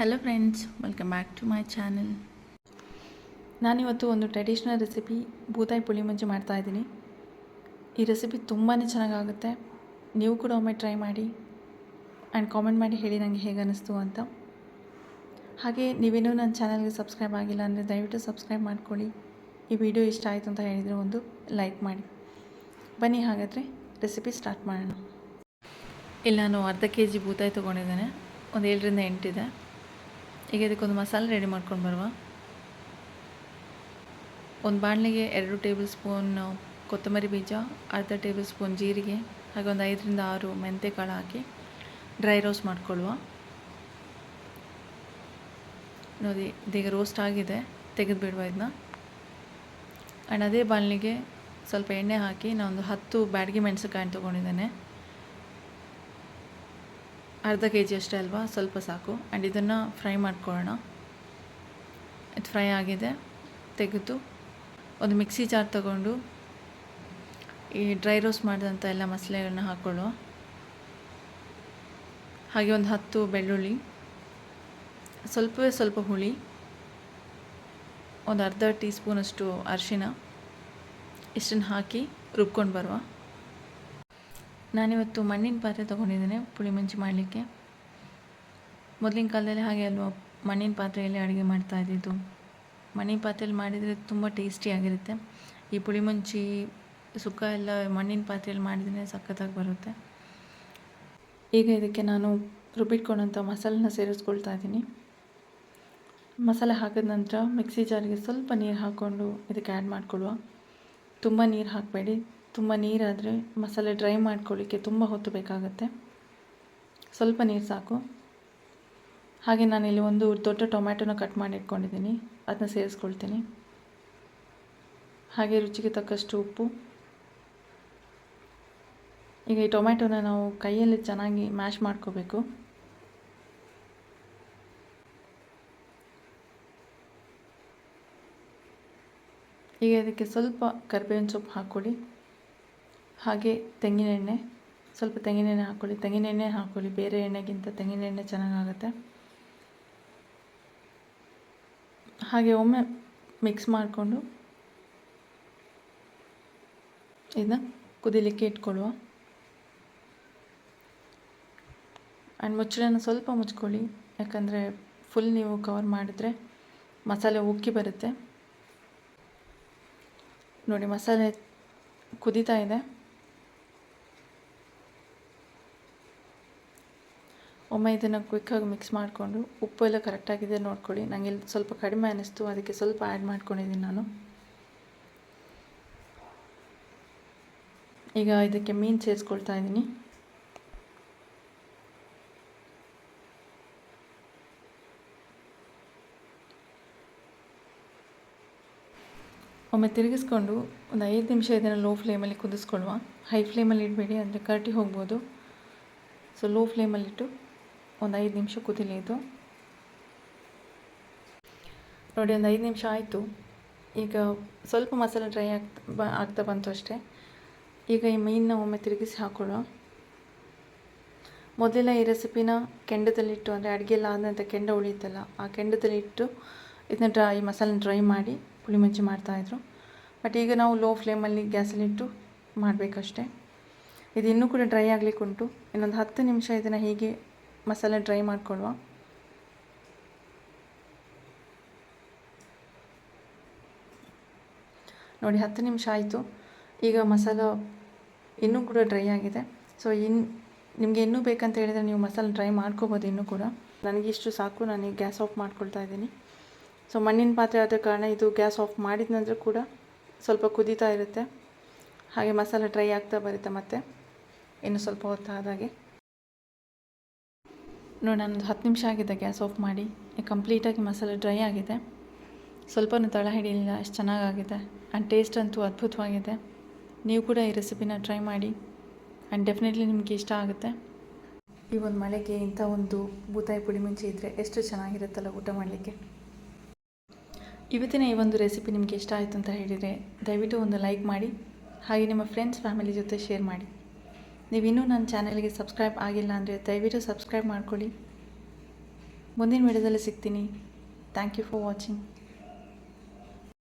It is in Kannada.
Hello friends welcome back to my channel ನಾನಿವತ್ತು ಒಂದು ಟ್ರೆಡಿಷ್ನಲ್ ರೆಸಿಪಿ ಬೂತಾಯಿ ಪುಳಿ ಮುಂಚೆ ಮಾಡ್ತಾಯಿದ್ದೀನಿ ಈ ರೆಸಿಪಿ ತುಂಬಾ ಚೆನ್ನಾಗಾಗುತ್ತೆ. ನೀವು ಕೂಡ ಒಮ್ಮೆ ಟ್ರೈ ಮಾಡಿ ಆ್ಯಂಡ್ ಕಾಮೆಂಟ್ ಮಾಡಿ ಹೇಳಿ ನನಗೆ ಹೇಗೆ ಅನ್ನಿಸ್ತು ಅಂತ. ಹಾಗೆ ನೀವೇನೂ ನನ್ನ ಚಾನಲ್ಗೆ ಸಬ್ಸ್ಕ್ರೈಬ್ ಆಗಿಲ್ಲ ಅಂದರೆ ದಯವಿಟ್ಟು ಸಬ್ಸ್ಕ್ರೈಬ್ ಮಾಡ್ಕೊಳ್ಳಿ. ಈ ವಿಡಿಯೋ ಇಷ್ಟ ಆಯಿತು ಅಂತ ಹೇಳಿದರೆ ಒಂದು ಲೈಕ್ ಮಾಡಿ. ಬನ್ನಿ ಹಾಗಾದರೆ ರೆಸಿಪಿ ಸ್ಟಾರ್ಟ್ ಮಾಡೋಣ. ಇಲ್ಲಿ ನಾನು ಅರ್ಧ ಕೆ ಜಿ ಬೂತಾಯಿ ತೊಗೊಂಡಿದ್ದೇನೆ. ಒಂದು ಏಳರಿಂದ ಎಂಟಿದೆ ಈಗ ಇದಕ್ಕೊಂದು ಮಸಾಲೆ ರೆಡಿ ಮಾಡ್ಕೊಂಡು ಬರುವ. ಒಂದು ಬಾಣಲೆಗೆ ಎರಡು ಟೇಬಲ್ ಸ್ಪೂನ್ ಕೊತ್ತಂಬರಿ ಬೀಜ, ಅರ್ಧ ಟೇಬಲ್ ಸ್ಪೂನ್ ಜೀರಿಗೆ, ಹಾಗೆ ಒಂದು ಐದರಿಂದ ಆರು ಮೆಂತೆ ಕಾಳು ಹಾಕಿ ಡ್ರೈ ರೋಸ್ಟ್ ಮಾಡ್ಕೊಳ್ಳುವ. ನೋಡಿ ಇದೀಗ ರೋಸ್ಟ್ ಆಗಿದೆ ತೆಗೆದು ಬಿಡುವ ಇದನ್ನ. ಆ್ಯಂಡ್ ಅದೇ ಬಾಣಲಿಗೆ ಸ್ವಲ್ಪ ಎಣ್ಣೆ ಹಾಕಿ ನಾನೊಂದು ಹತ್ತು ಬ್ಯಾಡಗಿ ಮೆಣಸಿನ್ಕಾಯಿ ತೊಗೊಂಡಿದ್ದೇನೆ. ಅರ್ಧ ಕೆ ಜಿ ಅಷ್ಟೇ ಅಲ್ವಾ? ಸ್ವಲ್ಪ ಸಾಕು. ಆ್ಯಂಡ್ ಇದನ್ನು ಫ್ರೈ ಮಾಡ್ಕೊಳ್ಳೋಣ. ಇದು ಫ್ರೈ ಆಗಿದೆ. ತೆಗೆದು ಒಂದು ಮಿಕ್ಸಿ ಜಾರ್ ತಗೊಂಡು ಈ ಡ್ರೈ ರೋಸ್ಟ್ ಮಾಡಿದಂಥ ಎಲ್ಲ ಮಸಾಲೆಗಳನ್ನ ಹಾಕ್ಕೊಳ್ಳುವ. ಹಾಗೆ ಒಂದು ಹತ್ತು ಬೆಳ್ಳುಳ್ಳಿ, ಸ್ವಲ್ಪವೇ ಸ್ವಲ್ಪ ಹುಳಿ, ಒಂದು ಅರ್ಧ ಟೀ ಸ್ಪೂನಷ್ಟು ಅರಿಶಿನ, ಇಷ್ಟನ್ನು ಹಾಕಿ ರುಬ್ಕೊಂಡು ಬರುವ. ನಾನಿವತ್ತು ಮಣ್ಣಿನ ಪಾತ್ರೆ ತೊಗೊಂಡಿದ್ದೇನೆ, ಪುಳಿ ಮುಂಚಿ ಮಾಡಲಿಕ್ಕೆ. ಮೊದಲಿನ ಕಾಲದಲ್ಲಿ ಹಾಗೆ ಅಲ್ವಾ, ಮಣ್ಣಿನ ಪಾತ್ರೆಯಲ್ಲಿ ಅಡುಗೆ ಮಾಡ್ತಾ ಇದ್ದಿದ್ದು. ಮಣ್ಣಿನ ಪಾತ್ರೆಯಲ್ಲಿ ಮಾಡಿದರೆ ತುಂಬ ಟೇಸ್ಟಿಯಾಗಿರುತ್ತೆ ಈ ಪುಳಿ ಮುಂಚಿ ಸುಕ್ಕ ಎಲ್ಲ ಮಣ್ಣಿನ ಪಾತ್ರೆಯಲ್ಲಿ ಮಾಡಿದರೆ ಸಖತ್ತಾಗಿ ಬರುತ್ತೆ. ಈಗ ಇದಕ್ಕೆ ನಾನು ರುಬ್ಬಿಟ್ಕೊಂಡಂಥ ಮಸಾಲನ್ನ ಸೇರಿಸ್ಕೊಳ್ತಾ ಇದ್ದೀನಿ. ಮಸಾಲೆ ಹಾಕಿದ ನಂತರ ಮಿಕ್ಸಿ ಜಾರಿಗೆ ಸ್ವಲ್ಪ ನೀರು ಹಾಕ್ಕೊಂಡು ಇದಕ್ಕೆ ಆ್ಯಡ್ ಮಾಡಿಕೊಳ್ಳುವ. ತುಂಬ ನೀರು ಹಾಕಬೇಡಿ. ತುಂಬ ನೀರಾದರೆ ಮಸಾಲೆ ಡ್ರೈ ಮಾಡ್ಕೊಳ್ಳಿಕ್ಕೆ ತುಂಬ ಹೊತ್ತು ಬೇಕಾಗುತ್ತೆ. ಸ್ವಲ್ಪ ನೀರು ಸಾಕು. ಹಾಗೆ ನಾನಿಲ್ಲಿ ಒಂದು ದೊಡ್ಡ ಟೊಮ್ಯಾಟೊನ ಕಟ್ ಮಾಡಿ ಇಟ್ಕೊಂಡಿದ್ದೀನಿ. ಅದನ್ನ ಸೇರಿಸ್ಕೊಳ್ತೀನಿ. ಹಾಗೆ ರುಚಿಗೆ ತಕ್ಕಷ್ಟು ಉಪ್ಪು. ಈಗ ಈ ಟೊಮ್ಯಾಟೊನ ನಾವು ಕೈಯಲ್ಲಿ ಚೆನ್ನಾಗಿ ಮ್ಯಾಶ್ ಮಾಡ್ಕೋಬೇಕು. ಈಗ ಅದಕ್ಕೆ ಸ್ವಲ್ಪ ಕರಿಬೇವಿನ ಸೊಪ್ಪು ಹಾಕ್ಕೊಳ್ಳಿ ಹಾಗೆ ತೆಂಗಿನೆಣ್ಣೆ ಸ್ವಲ್ಪ ತೆಂಗಿನೆಣ್ಣೆ ಹಾಕ್ಕೊಳ್ಳಿ ತೆಂಗಿನೆಣ್ಣೆ ಹಾಕ್ಕೊಳ್ಳಿ ಬೇರೆ ಎಣ್ಣೆಗಿಂತ ತೆಂಗಿನೆಣ್ಣೆ ಚೆನ್ನಾಗಾಗತ್ತೆ. ಹಾಗೆ ಒಮ್ಮೆ ಮಿಕ್ಸ್ ಮಾಡಿಕೊಂಡು ಇದನ್ನ ಕುದಿಲಿಕ್ಕೆ ಇಟ್ಕೊಳ್ಳುವ. ಆ್ಯಂಡ್ ಮುಚ್ಚಳನ ಸ್ವಲ್ಪ ಮುಚ್ಕೊಳ್ಳಿ, ಯಾಕಂದರೆ ಫುಲ್ ನೀವು ಕವರ್ ಮಾಡಿದ್ರೆ ಮಸಾಲೆ ಉಕ್ಕಿ ಬರುತ್ತೆ. ನೋಡಿ ಮಸಾಲೆ ಕುದೀತಾ ಇದೆ. ಒಮ್ಮೆ ಇದನ್ನು ಕ್ವಿಕ್ಕಾಗಿ ಮಿಕ್ಸ್ ಮಾಡಿಕೊಂಡು ಉಪ್ಪು ಎಲ್ಲ ಕರೆಕ್ಟಾಗಿದೆ ನೋಡ್ಕೊಳ್ಳಿ. ನನಗೆ ಸ್ವಲ್ಪ ಕಡಿಮೆ ಅನ್ನಿಸ್ತು, ಅದಕ್ಕೆ ಸ್ವಲ್ಪ ಆ್ಯಡ್ ಮಾಡ್ಕೊಂಡಿದ್ದೀನಿ ನಾನು. ಈಗ ಇದಕ್ಕೆ ಮೀನು ಸೇರಿಸ್ಕೊಳ್ತಾ ಇದ್ದೀನಿ. ಒಮ್ಮೆ ತಿರುಗಿಸ್ಕೊಂಡು ಒಂದು ಐದು ನಿಮಿಷ ಇದನ್ನು ಲೋ ಫ್ಲೇಮಲ್ಲಿ ಕುದಿಸ್ಕೊಳ್ಳುವ. ಹೈ ಫ್ಲೇಮಲ್ಲಿ ಇಡಬೇಡಿ, ಅಂದರೆ ಕರಟಿ ಹೋಗ್ಬೋದು. ಸೊ ಲೋ ಫ್ಲೇಮಲ್ಲಿಟ್ಟು ಒಂದು ಐದು ನಿಮಿಷ ಕುದಿಲಿ ಇದು ನೋಡಿ, ಒಂದು ಐದು ನಿಮಿಷ ಆಯಿತು. ಈಗ ಸ್ವಲ್ಪ ಮಸಾಲೆ ಡ್ರೈ ಆಗ್ತಾ, ಬ, ಆಗ್ತಾ ಬಂತು ಅಷ್ಟೇ. ಈಗ ಈ ಮೀನನ್ನ ಒಮ್ಮೆ ತಿರುಗಿಸಿ ಹಾಕೊಳ್ಳೋ. ಮೊದಲೆಲ್ಲ ಈ ರೆಸಿಪಿನ ಕೆಂಡದಲ್ಲಿಟ್ಟು ಅಂದರೆ ಅಡುಗೆ ಎಲ್ಲ ಆದಂಥ ಕೆಂಡ ಉಳಿಯುತ್ತಲ್ಲ, ಆ ಕೆಂಡದಲ್ಲಿಟ್ಟು ಇದನ್ನ ಡ್ರೈ ಮಸಾಲೆ ಡ್ರೈ ಮಾಡಿ ಪುಳಿ ಮುಂಚಿ ಮಾಡ್ತಾಯಿದ್ರು ಬಟ್ ಈಗ ನಾವು ಲೋ ಫ್ಲೇಮಲ್ಲಿ ಗ್ಯಾಸಲ್ಲಿಟ್ಟು ಮಾಡಬೇಕಷ್ಟೇ. ಇದು ಇನ್ನೂ ಕೂಡ ಡ್ರೈ ಆಗಲಿಕ್ಕೆ ಉಂಟು ಇನ್ನೊಂದು ಹತ್ತು ನಿಮಿಷ ಇದನ್ನು ಹೀಗೆ ಮಸಾಲೆ ಡ್ರೈ ಮಾಡಿಕೊಳ್ಳುವ ನೋಡಿ, ಹತ್ತು ನಿಮಿಷ ಆಯಿತು. ಈಗ ಮಸಾಲ ಇನ್ನೂ ಕೂಡ ಡ್ರೈ ಆಗಿದೆ. ಸೊ ಇನ್ನು ನಿಮಗೆ ಇನ್ನೂ ಬೇಕಂತ ಹೇಳಿದರೆ ನೀವು ಮಸಾಲೆ ಡ್ರೈ ಮಾಡ್ಕೋಬೋದು ಇನ್ನೂ ಕೂಡ. ನನಗಿಷ್ಟು ಸಾಕು, ನಾನು ಗ್ಯಾಸ್ ಆಫ್ ಮಾಡ್ಕೊಳ್ತಾ ಇದ್ದೀನಿ. ಸೊ ಮಣ್ಣಿನ ಪಾತ್ರೆ ಆದ ಕಾರಣ ಇದು ಗ್ಯಾಸ್ ಆಫ್ ಮಾಡಿದ ನಂತರ ಕೂಡ ಸ್ವಲ್ಪ ಕುದೀತಾ ಇರುತ್ತೆ. ಹಾಗೆ ಮಸಾಲೆ ಡ್ರೈ ಆಗ್ತಾ ಬರುತ್ತೆ ಮತ್ತೆ. ಇನ್ನು ಸ್ವಲ್ಪ ಹೊತ್ತಾದಾಗೆ. ನೋಡಿ, ನಾನೊಂದು ಹತ್ತು ನಿಮಿಷ ಆಗಿದೆ ಗ್ಯಾಸ್ ಆಫ್ ಮಾಡಿ. ಕಂಪ್ಲೀಟಾಗಿ ಮಸಾಲೆ ಡ್ರೈ ಆಗಿದೆ. ಸ್ವಲ್ಪನೂ ತಳ ಹಿಡಿಯಲಿಲ್ಲ ಅಷ್ಟು ಚೆನ್ನಾಗಾಗಿದೆ. ಆ್ಯಂಡ್ ಟೇಸ್ಟ್ ಅಂತೂ ಅದ್ಭುತವಾಗಿದೆ. ನೀವು ಕೂಡ ಈ ರೆಸಿಪಿನ ಟ್ರೈ ಮಾಡಿ. ಆ್ಯಂಡ್ ಡೆಫಿನೆಟ್ಲಿ ನಿಮಗೆ ಇಷ್ಟ ಆಗುತ್ತೆ. ಈ ಒಂದು ಮಳೆಗೆ ಇಂಥ ಒಂದು ಬೂತಾಯಿ ಪುಡಿ ಮುಂಚೆ ಇದ್ದರೆ ಎಷ್ಟು ಚೆನ್ನಾಗಿರುತ್ತಲ್ಲ ಊಟ ಮಾಡಲಿಕ್ಕೆ. ಇವತ್ತಿನ ಈ ಒಂದು ರೆಸಿಪಿ ನಿಮಗೆ ಇಷ್ಟ ಆಯಿತು ಅಂತ ಹೇಳಿದರೆ ದಯವಿಟ್ಟು ಒಂದು ಲೈಕ್ ಮಾಡಿ. ಹಾಗೆ ನಿಮ್ಮ ಫ್ರೆಂಡ್ಸ್ ಫ್ಯಾಮಿಲಿ ಜೊತೆ ಶೇರ್ ಮಾಡಿ. ನೀವು ಇನ್ನೂ ನನ್ನ ಚಾನಲ್ಗೆ ಸಬ್ಸ್ಕ್ರೈಬ್ ಆಗಿಲ್ಲ ಅಂದರೆ ದಯವಿಟ್ಟು ಸಬ್ಸ್ಕ್ರೈಬ್ ಮಾಡ್ಕೊಳ್ಳಿ. ಮುಂದಿನ ವಿಡಿಯೋದಲ್ಲಿ ಸಿಗ್ತೀನಿ. Thank you for watching.